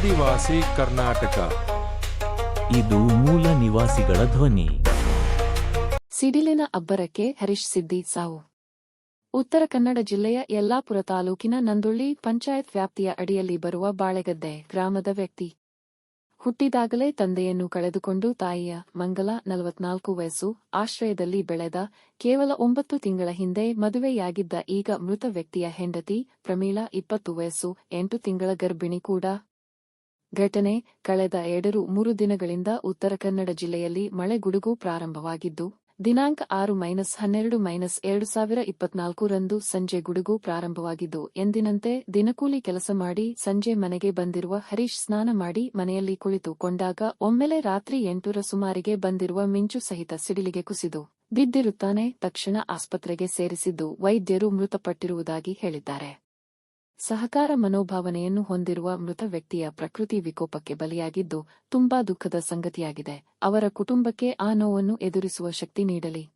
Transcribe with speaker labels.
Speaker 1: ಆದಿವಾಸಿ ಕರ್ನಾಟಕ.
Speaker 2: ಇದು ಮೂಲ ನಿವಾಸಿಗಳ ಧ್ವನಿ.
Speaker 3: ಸಿಡಿಲಿನ ಅಬ್ಬರಕ್ಕೆ ಹರೀಶ್ ಸಿದ್ದಿ ಸಾವು. ಉತ್ತರ ಕನ್ನಡ ಜಿಲ್ಲೆಯ ಯಲ್ಲಾಪುರ ತಾಲೂಕಿನ ನಂದುಳ್ಳಿ ಪಂಚಾಯತ್ ವ್ಯಾಪ್ತಿಯ ಅಡಿಯಲ್ಲಿ ಬರುವ ಬಾಳೆಗದ್ದೆ ಗ್ರಾಮದ ವ್ಯಕ್ತಿ. ಹುಟ್ಟಿದಾಗಲೇ ತಂದೆಯನ್ನು ಕಳೆದುಕೊಂಡು ತಾಯಿಯ ಮಂಗಲ ನಲವತ್ನಾಲ್ಕು ವಯಸ್ಸು ಆಶ್ರಯದಲ್ಲಿ ಬೆಳೆದ ಕೇವಲ ಒಂಬತ್ತು ತಿಂಗಳ ಹಿಂದೆ ಮದುವೆಯಾಗಿದ್ದ ಈಗ ಮೃತ ವ್ಯಕ್ತಿಯ ಹೆಂಡತಿ ಪ್ರಮೀಳಾ ಇಪ್ಪತ್ತು ವಯಸ್ಸು ಎಂಟು ತಿಂಗಳ ಗರ್ಭಿಣಿ ಕೂಡ ಘಟನೆ ಕಳೆದ ಎರಡರು ಮೂರು ದಿನಗಳಿಂದ ಉತ್ತರ ಕನ್ನಡ ಜಿಲ್ಲೆಯಲ್ಲಿ ಮಳೆ ಗುಡುಗು ಪ್ರಾರಂಭವಾಗಿದ್ದು, ದಿನಾಂಕ ಆರು ಮೈನಸ್ ಹನ್ನೆರಡು ಮೈನಸ್ ಎರಡು ಸಾವಿರ ಇಪ್ಪತ್ನಾಲ್ಕು ರಂದು ಸಂಜೆ ಗುಡುಗು ಪ್ರಾರಂಭವಾಗಿದ್ದು, ಎಂದಿನಂತೆ ದಿನಕೂಲಿ ಕೆಲಸ ಮಾಡಿ ಸಂಜೆ ಮನೆಗೆ ಬಂದಿರುವ ಹರೀಶ್ ಸ್ನಾನ ಮಾಡಿ ಮನೆಯಲ್ಲಿ ಕುಳಿತುಕೊಂಡಾಗ ಒಮ್ಮೆಲೆ ರಾತ್ರಿ ಎಂಟರ ಸುಮಾರಿಗೆ ಬಂದಿರುವ ಮಿಂಚು ಸಹಿತ ಸಿಡಿಲಿಗೆ ಕುಸಿದು ಬಿದ್ದಿರುತ್ತಾನೆ, ತಕ್ಷಣ ಆಸ್ಪತ್ರೆಗೆ ಸೇರಿಸಿದ್ದು ವೈದ್ಯರು ಮೃತಪಟ್ಟಿರುವುದಾಗಿ ಹೇಳಿದ್ದಾರೆ. ಸಹಕಾರ ಮನೋಭಾವನೆಯನ್ನು ಹೊಂದಿರುವ ಮೃತ ವ್ಯಕ್ತಿಯ ಪ್ರಕೃತಿ ವಿಕೋಪಕ್ಕೆ ಬಲಿಯಾಗಿದ್ದು, ತುಂಬಾ ದುಃಖದ ಸಂಗತಿಯಾಗಿದೆ. ಅವರ ಕುಟುಂಬಕ್ಕೆ ಆ ನೋವನ್ನು ಎದುರಿಸುವ ಶಕ್ತಿ ನೀಡಲಿ.